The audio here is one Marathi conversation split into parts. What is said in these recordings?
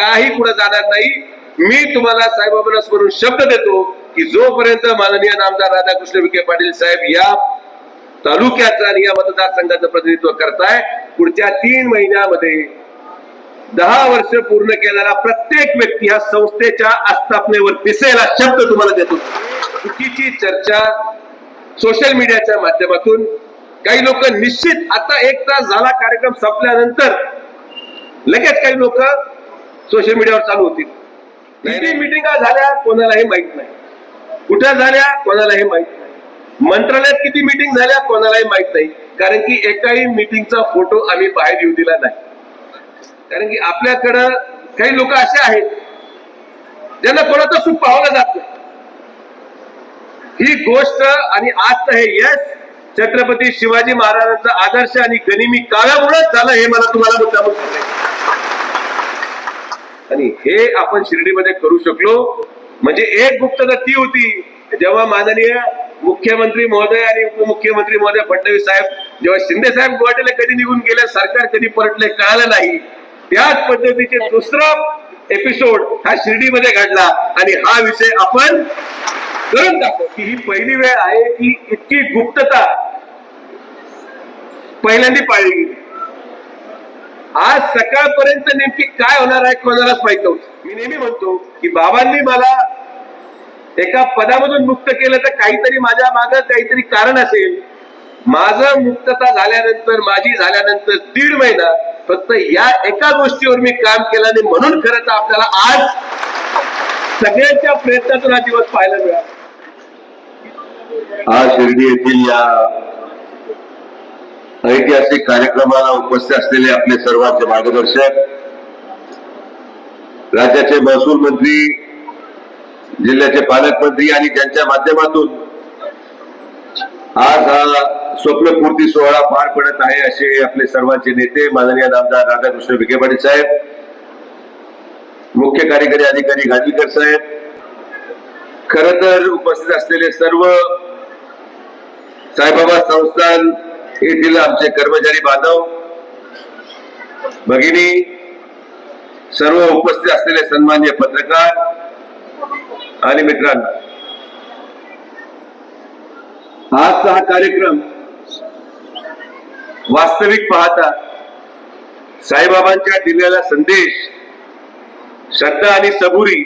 काही पुढे जाणार नाही. मी तुम्हाला साहेबांना स्मरून शब्द देतो की जोपर्यंत माननीय नामदार राधाकृष्ण विखे पाटील साहेब या तालुक्याचं आणि या मतदारसंघाचं प्रतिनिधित्व करताय पुढच्या तीन महिन्यामध्ये दहा वर्ष पूर्ण केलेला प्रत्येक व्यक्ती हा संस्थेच्या आस्थापनेवर दिसेल शब्द तुम्हाला देतो. चुकीची चर्चा सोशल मीडियाच्या माध्यमातून काही लोक निश्चित आता एक तास झाला कार्यक्रम संपल्यानंतर लगेच काही लोक सोशल मीडियावर चालू होतील किती मिटिंगा झाल्या कोणालाही माहीत नाही. कुठे झाल्या कोणालाही माहीत नाही. मंत्रालयात किती मिटिंग झाल्या कोणालाही माहीत नाही. कारण की एकाही मिटिंगचा फोटो आम्ही बाहेर येऊ दिला नाही. कारण की आपल्याकडं काही लोक असे आहेत ज्यांना कोणाचं सुख पाहलं जात नाही. ही गोष्ट आणि आजचं हे यश छत्रपती शिवाजी महाराजांचा आदर्श आणि गनिमी काळामुळेच झालं हे मला तुम्हाला सांगायचं आणि हे आपण शिर्डीमध्ये करू शकलो. म्हणजे एक गुप्तता ती होती. जेव्हा माननीय मुख्यमंत्री महोदय आणि उपमुख्यमंत्री महोदय फडणवीस साहेब जेव्हा शिंदे साहेब गुवाहाटीला कधी निघून गेले सरकार कधी परतले कळालं नाही. त्याच पद्धतीचे दुसरा एपिसोड हा शिर्डीमध्ये घडला. आणि हा विषय आपण करून दाखव. की ही पहिली वेळ आहे की इतकी गुप्तता पहिल्यांदा पाळली गेली. आज सकाळपर्यंत नेमकी काय होणार आहे कोणालाच माहीत नव्हतं. मी नेहमी म्हणतो की बाबांनी मला एका पदामधून मुक्त केलं तर काहीतरी माझ्या माग काहीतरी कारण असेल. माझं मुक्तता झाल्यानंतर माझी झाल्यानंतर दीड महिना फक्त या एका गोष्टीवर मी काम केलं आणि म्हणून खरं तर आपल्याला आज सगळ्यांच्या प्रयत्नातून हा दिवस पाहायला मिळाला. आज शिर्डी येथील या ऐतिहासिक कार्यक्रमाला उपस्थित असलेले आपले सर्वांचे मार्गदर्शक राज्याचे महसूल मंत्री जिल्ह्याचे पालकमंत्री आणि ज्यांच्या माध्यमातून आज हा स्वप्नपूर्ती सोहळा पार पडत आहे असे आपले सर्वांचे नेते माननीय आमदार राधाकृष्ण विखे पाटील साहेब मुख्य कार्यकारी अधिकारी गांधीकर साहेब खर तर उपस्थित असलेले सर्व साईबाबा संस्थान येथील आमचे कर्मचारी बांधव. भगिनी सर्व उपस्थित असलेले सन्मान्य पत्रकार आणि मित्रांनो आजचा हा कार्यक्रम वास्तविक पाहता साईबाबांच्या दिलेला संदेश श्रद्धा आणि सबुरी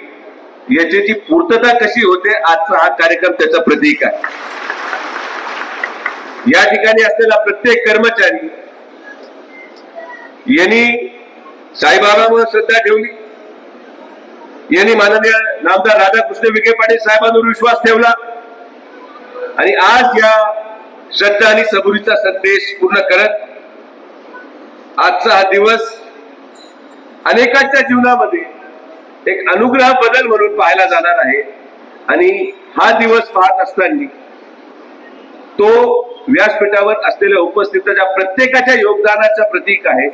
याची जी पूर्तता कशी होते आजचा हा कार्यक्रम त्याचं प्रतीक आहे. या ठिकाणी असलेला प्रत्येक कर्मचारी यांनी साईबाबांवर श्रद्धा ठेवली. यांनी माननीय नामदार राधाकृष्ण विखे पाटील साहेबांवर विश्वास ठेवला. आणि आज या श्रद्धा आणि सबुरीचा संदेश पूर्ण करत आजचा हा दिवस अनेकांच्या जीवनामध्ये एक अनुग्रह बदल म्हणून पाहायला जाणार आहे. आणि हा दिवस पाहत असताना तो व्यासपीठावर असलेल्या उपस्थिताच्या प्रत्येकाच्या योगदानाचा प्रतीक आहे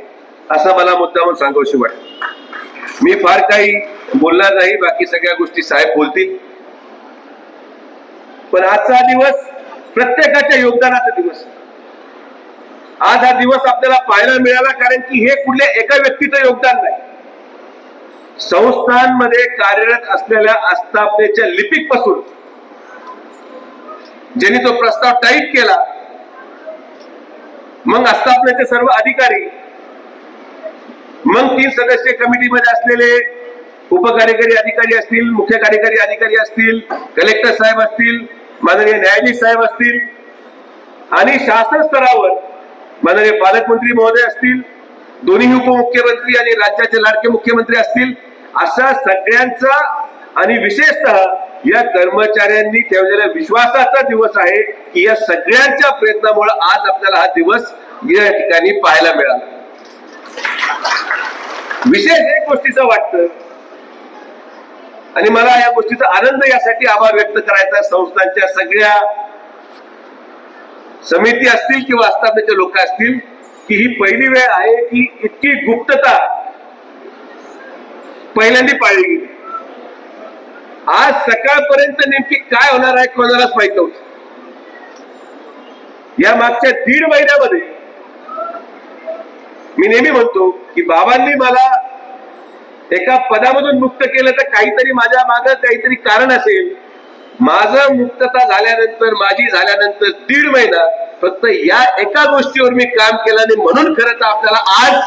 असा मला मुद्दामून सांगावशी वाटत. मी फार काही बोलणार नाही बाकी सगळ्या गोष्टी साहेब बोलतील. पण आजचा दिवस प्रत्येकाच्या योगदानाचा दिवस. आज हा दिवस आपल्याला पाहायला मिळाला कारण की हे कुठल्या एका व्यक्तीचं योगदान नाही. संस्थांमध्ये कार्यरत असलेल्या आस्थापनेच्या लिपिकपासून ज्यांनी तो प्रस्ताव टाईप केला मग आस्थापनेचे सर्व अधिकारी मग तीन सदस्य कमिटीमध्ये असलेले उपकार्यकारी अधिकारी असतील मुख्य कार्यकारी अधिकारी असतील कलेक्टर साहेब असतील माननीय न्यायाधीश साहेब असतील आणि शासन स्तरावर माननीय पालकमंत्री महोदय असतील दोन्ही उपमुख्यमंत्री आणि राज्याचे लाडके मुख्यमंत्री असतील अशा सगळ्यांचा आणि विशेषतः या कर्मचाऱ्यांनी ठेवलेल्या विश्वासाचा दिवस आहे की या सगळ्यांच्या प्रयत्नामुळे आज आपल्याला हा दिवस या ठिकाणी पाहायला मिळाला. विशेष एक गोष्टीचं वाटतं आणि मला या गोष्टीचा आनंद यासाठी आभार व्यक्त करायचा संस्थांच्या सगळ्या समिती असतील किंवा आस्थापनेचे लोक असतील की ही पहिली वेळ आहे की इतकी गुप्तता पहिल्यांदा पाळली गेली. आज सकाळपर्यंत नेमकी काय होणार आहे कोणालाच माहीत नव्हतं. या मागच्या दीड महिन्यामध्ये मी नेहमी म्हणतो की बाबांनी मला एका पदामधून मुक्त केलं तर काहीतरी माझ्या मागं काहीतरी कारण असेल. माझं मुक्तता झाल्यानंतर माझी झाल्यानंतर दीड महिना फक्त या एका गोष्टीवर मी काम केलं आणि म्हणून खरं तर आपल्याला आज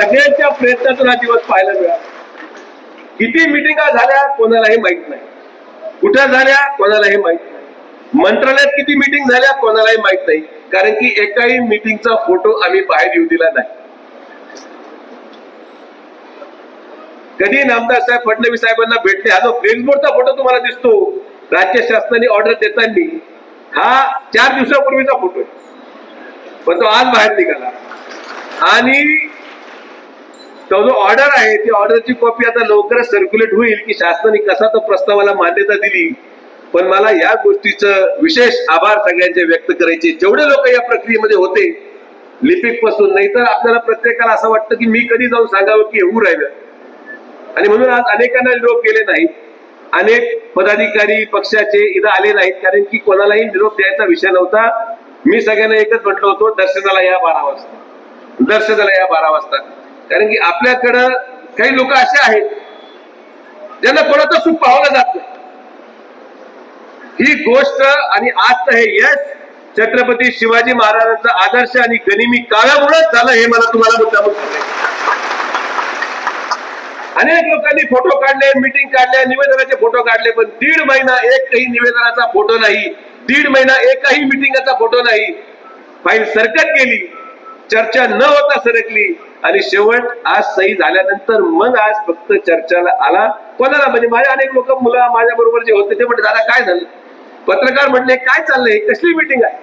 सगळ्यांच्या प्रयत्नातून हा दिवस पाहायला मिळाला. किती मिटिंगा झाल्या कोणालाही माहीत नाही. कुठं झाल्या कोणालाही माहीत नाही. मंत्रालयात किती मिटिंग झाल्या कोणालाही माहीत नाही. कारण की एकाही मिटिंगचा फोटो आम्ही बाहेर येऊ दिला नाही. कधी नामदार साहेब फडणवीस साहेबांना भेटले? हा जो फेसबुकचा फोटो तुम्हाला दिसतो. राज्य शासनाने ऑर्डर देताना. हा चार दिवसापूर्वीचा फोटो आहे. पण तो आज बाहेर निघाला. आणि तो जो ऑर्डर आहे ती ऑर्डरची कॉपी आता लवकरच सर्क्युलेट होईल की शासनाने कसा तो प्रस्तावाला मान्यता दिली. पण मला या गोष्टीचं विशेष आभार सगळ्यांचे व्यक्त करायचे. जेवढे लोक या प्रक्रियेमध्ये होते लिपिकपासून नाही तर आपल्याला प्रत्येकाला असं वाटतं की मी कधी जाऊन सांगावं की होऊ राहिलं. आणि म्हणून आज अनेकांना निरोप गेले नाहीत. अनेक पदाधिकारी पक्षाचे इथं आले नाहीत कारण की कोणालाही निरोप द्यायचा विषय नव्हता. मी सगळ्यांना एकच म्हटलं होतो दर्शनाला या बारा वाजता. दर्शनाला या बारा वाजता. कारण की आपल्याकडं काही लोक असे आहेत ज्यांना कोणाचं सुख पाहलं जात नाही. ही गोष्ट आणि आजचं हे यश छत्रपती शिवाजी महाराजांचा आदर्श आणि गनिमी काळामुळेच झालं हे मला तुम्हाला मुद्दा अनेक लोकांनी फोटो काढले मीटिंग काढल्या निवेदनाचे फोटो काढले पण दीड महिना एकही निवेदनाचा फोटो नाही. दीड महिना एकही मिटिंगाचा फोटो नाही. फाईल सरकत गेली. चर्चा न होता सरकली. आणि शेवट आज सही झाल्यानंतर मग आज फक्त चर्चाला आला. कोणाला? म्हणजे माझ्या अनेक लोक मुलं माझ्या बरोबर जे होते ते म्हणजे दादा काय झालं? पत्रकार म्हणले काय चाललंय? कसली मिटिंग आहे?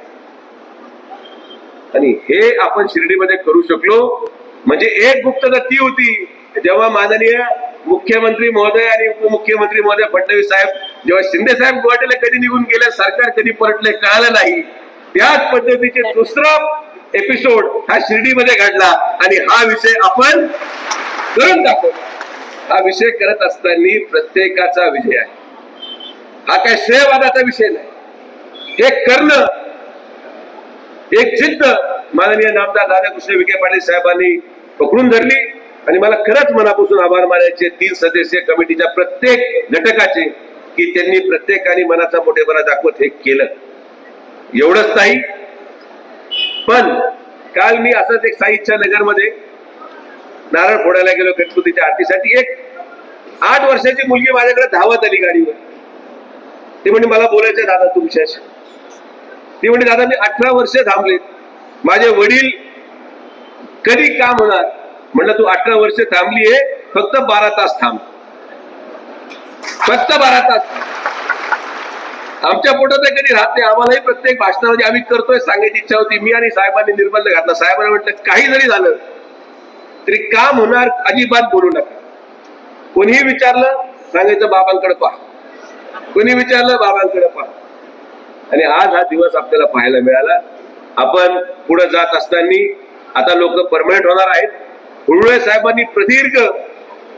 आणि हे आपण शिर्डीमध्ये करू शकलो. म्हणजे एक गुप्तता ती होती. जेव्हा माननीय मुख्यमंत्री महोदय आणि उपमुख्यमंत्री महोदय फडणवीस साहेब जेव्हा शिंदे साहेब गुवाहाटीला कधी निघून गेले सरकार कधी परतले कळालं नाही. त्याच पद्धतीचे दुसरा एपिसोड हा शिर्डीमध्ये घडला आणि हा विषय आपण करून दाखवला हा विषय करत असताना प्रत्येकाचा विजय आहे. हा काय श्रेयवादाचा विषय नाही. हे करणं एक जिद्द माननीय नामदार राधाकृष्ण विखे पाटील साहेबांनी पकडून धरली. आणि मला खरंच मनापासून आभार मानायचे तीन सदस्यीय कमिटीच्या प्रत्येक घटकाचे की त्यांनी प्रत्येकाने मनाचा मोठेपणा दाखवत हे केलं. एवढंच नाही पण काल मी असंच एक साईच्या नगरमध्ये नारळ फोडायला गेलो गणपतीच्या आरतीसाठी. एक आठ वर्षाची मुलगी माझ्याकडे धावत आली गाडीवर. ती म्हणजे मला बोलायचं दादा तुमच्याशी. ती म्हणजे दादा मी अठरा वर्ष थांबले. माझे वडील कधी काम होणार? म्हणलं तू अठरा वर्ष थांबली आहे फक्त बारा तास थांब. फक्त बारा तास. आमच्या पोटात कधी राहत नाही. आम्हालाही प्रत्येक भाषणामध्ये आम्ही करतोय सांगायची इच्छा होती मी आणि साहेबांनी निर्बंध घातला. साहेबांनी म्हटलं काही जरी झालं तरी काम होणार अजिबात बोलू नका. कोणीही विचारलं सांगायचं बाबांकडे पहा. कोणी विचारलं बाबांकडे पहा. आणि आज हा दिवस आपल्याला पाहायला मिळाला. आपण पुढे जात असताना आता लोक परमनंट होणार आहेत. हुळवे साहेबांनी प्रदीर्घ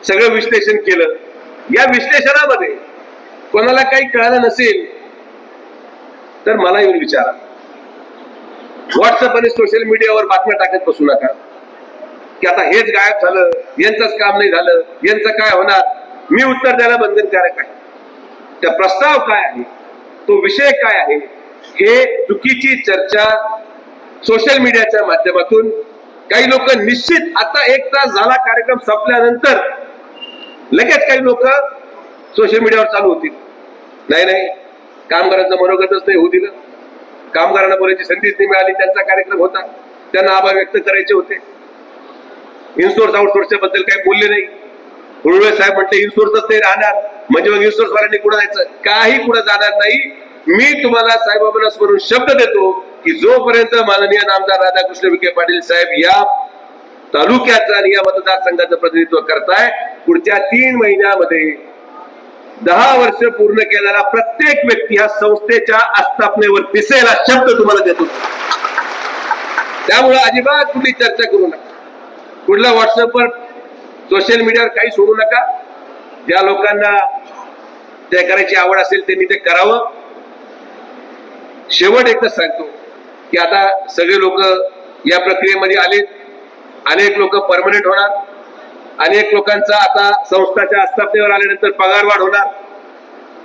सगळं विश्लेषण केलं. या विश्लेषणामध्ये कोणाला काही कळालं नसेल तर मला येऊन विचारा. व्हॉट्सअप आणि सोशल मीडियावर बातम्या टाकत बसू नका. की आता हेच गायब झालं यांचंच काम नाही झालं यांचं काय होणार? मी उत्तर द्यायला बंधनकारक आहे. त्या प्रस्ताव काय आहे? तो विषय काय आहे? हे चुकीची चर्चा सोशल मीडियाच्या माध्यमातून काही लोक निश्चित आता एक तास झाला कार्यक्रम संपल्यानंतर लगेच काही लोक सोशल मीडियावर चालू होतील. नाही नाही. कामगारांचं मनोगतच नाही होऊ दिलं. कामगारांना बोलायची संधीच नाही मिळाली त्यांचा कार्यक्रम होता. त्यांना आभार व्यक्त करायचे होते. इन्सोर्स आउटसोर्सच्या बद्दल काही बोलले नाही. हुळवे साहेब म्हटले इन्सोर्सच नाही राहणार. म्हणजे मग इन्सोर्स वाल्यांनी कुठं जायचं? काही कुठं जाणार नाही. मी तुम्हाला साहेबांना स्मरून शब्द देतो की जोपर्यंत माननीय नामदार राधाकृष्ण विखे पाटील साहेब या तालुक्याचं आणि या मतदारसंघाचं प्रतिनिधित्व करताय पुढच्या तीन महिन्यामध्ये दहा वर्ष पूर्ण केलेला प्रत्येक व्यक्ती हा संस्थेच्या आस्थापनेवर दिसेल शब्द तुम्हाला देतो. त्यामुळे अजिबात कुठली चर्चा करू नका. कुठला व्हॉट्सअपवर सोशल मीडियावर काही सोडू नका. ज्या लोकांना ते करायची आवड असेल त्यांनी ते करावं. शेवट एकच सांगतो की आता सगळे लोक या प्रक्रियेमध्ये आले अनेक लोक परमनंट होणार. अनेक लोकांचा आता संस्थाच्या आस्थापनेवर आल्यानंतर पगार वाढ होणार.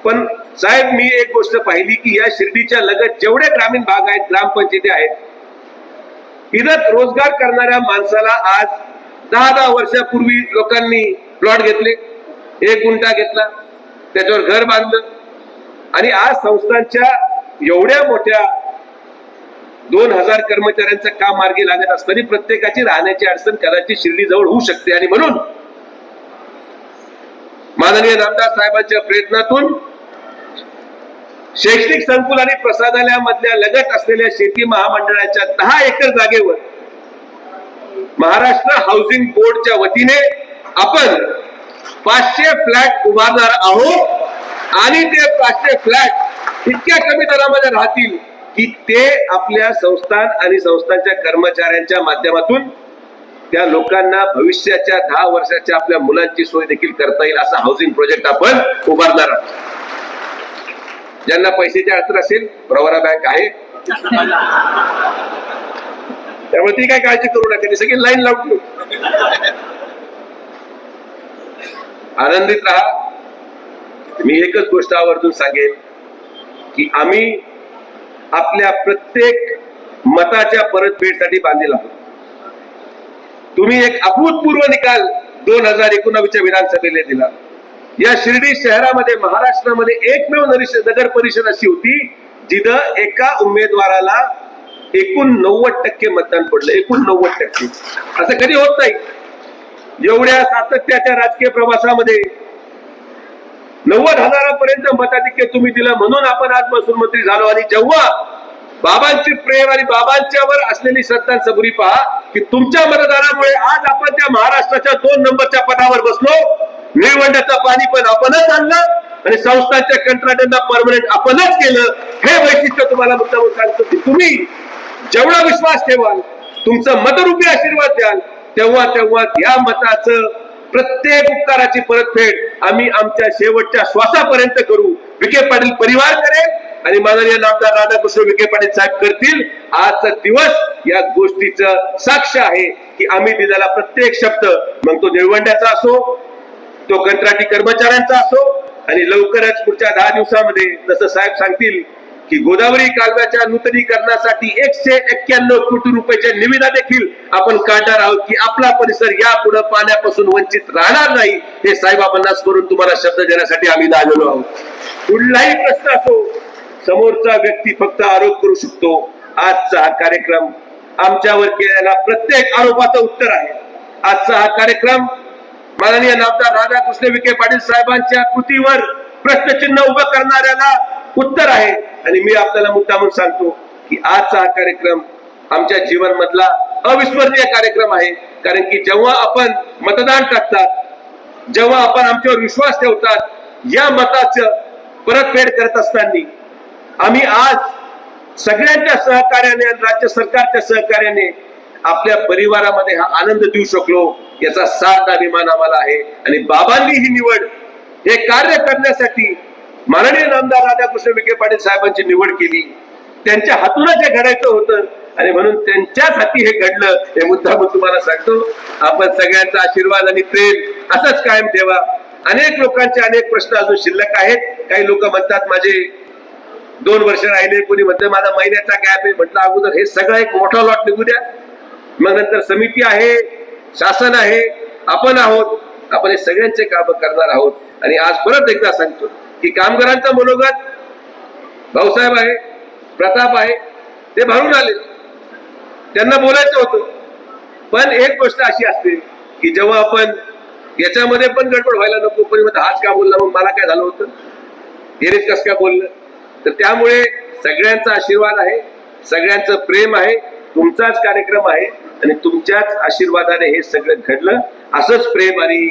पण साहेब मी एक गोष्ट पाहिली की या शिर्डीच्या लगत जेवढे ग्रामीण भाग आहेत ग्रामपंचायती आहेत इथं रोजगार करणाऱ्या माणसाला आज दहा दहा वर्षापूर्वी लोकांनी प्लॉट घेतले एक गुंठा घेतला त्याच्यावर घर बांधलं. आणि आज संस्थांच्या एवढ्या मोठ्या दोन हजार कर्मचाऱ्यांचं काम मार्गी लागत असताना प्रत्येकाची राहण्याची अडचण कदाचित शिर्डी जवळ होऊ शकते. आणि म्हणून माननीय रामदास साहेबांच्या प्रयत्नातून शैक्षणिक संकुल आणि प्रसादालयामधल्या लगत असलेल्या शेती महामंडळाच्या दहा एकर जागेवर महाराष्ट्र हाऊसिंग बोर्डच्या वतीने आपण पाचशे फ्लॅट उभारणार आहोत. आणि ते पाचशे फ्लॅट इतक्या कमी दरामध्ये राहतील. की ते आपल्या संस्थान आणि संस्थांच्या कर्मचाऱ्यांच्या माध्यमातून त्या लोकांना भविष्याच्या दहा वर्षाच्या आपल्या मुलांची सोय देखील करता येईल असा हाऊसिंग प्रोजेक्ट आपण उभारणार आहोत. ज्यांना पैशाची अडचण असेल प्रवरा बँक आहे. त्यामुळे ती काय काळजी करू नका ती सगळी लाईन लावून ठेवू. आनंदित राहा. मी एकच गोष्ट आवर्जून सांगेन की आम्ही आपल्या प्रत्येक मताच्या परतफेडसाठी बांधील आहोत. तुम्ही एक अभूतपूर्व निकाल दोन हजार एकोणावीसच्या विधानसभेला दिला. या शिर्डी शहरामध्ये महाराष्ट्रामध्ये एकमेव नगर परिषद अशी होती जिथं एका उमेदवाराला एकूण नव्वद टक्के मतदान पडलं. एकूण नव्वद टक्के. असं कधी होत नाही. एवढ्या सातत्याच्या राजकीय प्रवासामध्ये नव्वद हजारापर्यंत मताधिक्य तुम्ही दिलं म्हणून आपण आज महसूल मंत्री झालो. आणि जेव्हा बाबांची प्रेम आणि बाबांच्यावर असलेली श्रद्धा सबुरी पहा की तुमच्या मतदानामुळे आज आपण त्या महाराष्ट्राच्या दोन नंबरच्या पदावर बसलो. निळवंड्याचं पाणी पण आपणच आणलं आणि संस्थांच्या कंत्राटांना परमनंट आपणच केलं. हे वैशिष्ट्य तुम्हाला मुद्दाम सांगतो की तुम्ही जेवढा विश्वास ठेवाल तुमचं मतरूपी आशीर्वाद द्याल तेव्हा तेव्हा या मताचं प्रत्येक उपकाराची परतफेड आम्ही आमच्या शेवटच्या श्वासापर्यंत करू. विखे पाटील परिवार करेल आणि माननीय नामदार राधाकृष्ण विखे पाटील साहेब करतील. आजचा दिवस या गोष्टीचं साक्ष आहे की आम्ही दिलेला प्रत्येक शब्द मग तो निळवंड्याचा असो तो कंत्राटी कर्मचाऱ्यांचा असो आणि लवकरच पुढच्या दहा दिवसामध्ये जसं साहेब सांगतील की गोदावरी कालव्याच्या नूतनीकरणासाठी एकशे एक्क्याण्णव कोटी रुपयाच्या निविदा देखील आपण काढणार आहोत की आपला परिसर यापुढे पाण्यापासून वंचित राहणार नाही हे साईबाबांना स्मरून तुम्हाला शब्द देण्यासाठी आम्ही आलेलो आहोत. कुठलाही प्रश्न असो समोरचा व्यक्ती फक्त आरोप करू शकतो. आजचा हा कार्यक्रम आमच्यावर केलेला प्रत्येक आरोपाचं उत्तर आहे. आजचा हा कार्यक्रम माननीय नामदार राधाकृष्ण विखे पाटील साहेबांच्या कृतीवर प्रश्नचिन्ह उभं करणाऱ्याला उत्तर आहे. आणि मी आपल्याला मुद्दामून सांगतो की आजचा हा कार्यक्रम आमच्या जीवन मधला अविस्मरणीय कार्यक्रम आहे. कारण की जेव्हा आपण मतदान टाकतात जेव्हा आपण आमच्यावर विश्वास ठेवतात या मताचं परतफेड करत असताना आम्ही आज सगळ्यांच्या सहकार्याने आणि राज्य सरकारच्या सहकार्याने आपल्या परिवारामध्ये हा आनंद देऊ शकलो याचा साथ अभिमान आम्हाला आहे. आणि बाबांनी ही निवड हे कार्य करण्यासाठी माननीय नामदार राधाकृष्ण विखे पाटील साहेबांची निवड केली. त्यांच्या हातूनच हे घडायचं होतं आणि म्हणून त्यांच्याच हाती हे घडलं हे मुद्दा मी तुम्हाला सांगतो. आपण सगळ्यांचा आशीर्वाद आणि प्रेम असंच कायम ठेवा. अनेक लोकांचे अनेक प्रश्न अजून शिल्लक आहेत. काही लोक म्हणतात माझे दोन वर्ष राहिले कोणी म्हणतं माझा महिन्याचा गॅप आहे. म्हटलं अगोदर हे सगळं एक मोठा लॉट निघू द्या. मग नंतर समिती आहे शासन आहे आपण आहोत. आपण हे सगळ्यांचे काम करणार आहोत. आणि आज परत एकदा सांगतो की कामगारांचा मनोगत भाऊसाहेब आहे प्रताप आहे ते भरून आले. त्यांना बोलायचं होतं. पण एक गोष्ट अशी असते की जेव्हा आपण याच्यामध्ये पण गडबड व्हायला नको पण म्हणतं हाच का बोलला मग मला काय झालं होतं? हेरेच कस काय बोललं? तर त्यामुळे सगळ्यांचा आशीर्वाद आहे सगळ्यांचं प्रेम आहे तुमचाच कार्यक्रम आहे आणि तुमच्याच आशीर्वादाने हे सगळं घडलं. असंच प्रेम आणि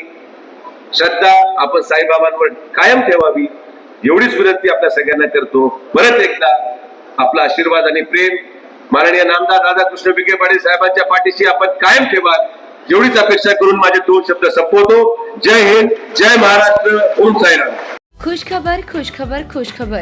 श्रद्धा आपण साईबाबांवर कायम ठेवावी एवढीच विनंती आपल्या सगळ्यांना करतो. परत एकदा आपला आशीर्वाद आणि प्रेम माननीय नामदार राधाकृष्ण विखे पाटील साहेबांच्या पाठीशी आपण कायम ठेवा एवढीच अपेक्षा करून माझे दोन शब्द संपवतो. जय हिंद जय महाराष्ट्र ओम साईराम. खुशखबर खुश खबर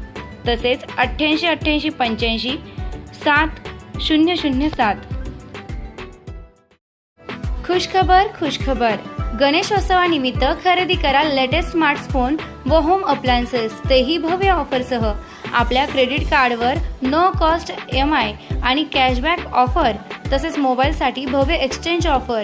तसेच अठ्ठ्याऐंशी अठ्ठ्याऐंशी पंच्याऐंशी सात शून्य शून्य सात. खुशखबर खुशखबर. गणेशोत्सवानिमित्त खरेदी करा लेटेस्ट स्मार्टफोन व होम अप्लायन्सेस तेही भव्य ऑफरसह. आपल्या क्रेडिट कार्डवर नो कॉस्ट एम आय आणि कॅशबॅक ऑफर तसेच मोबाईलसाठी भव्य एक्सचेंज ऑफर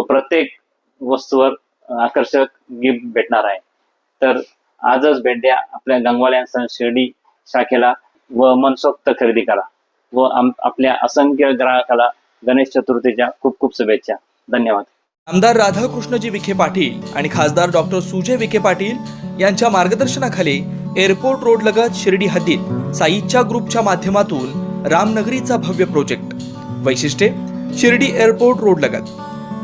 प्रत्येक वस्तूवर आकर्षक गिफ्ट भेटणार आहे. तर आजच भेट द्या आपल्या गंगवाल्या सण शिर्डी शाखेला व मनसोक्त खरेदी करा व आपल्या असंख्य ग्राहकाला गणेश चतुर्थीच्या खूप खूप शुभेच्छा. धन्यवाद. आमदार राधाकृष्णजी विखे पाटील आणि खासदार डॉक्टर सुजय विखे पाटील यांच्या मार्गदर्शनाखाली एअरपोर्ट रोड लगत शिर्डी हद्दीत साईच्या ग्रुपच्या माध्यमातून रामनगरीचा भव्य प्रोजेक्ट. वैशिष्ट्ये शिर्डी एअरपोर्ट रोड लगत.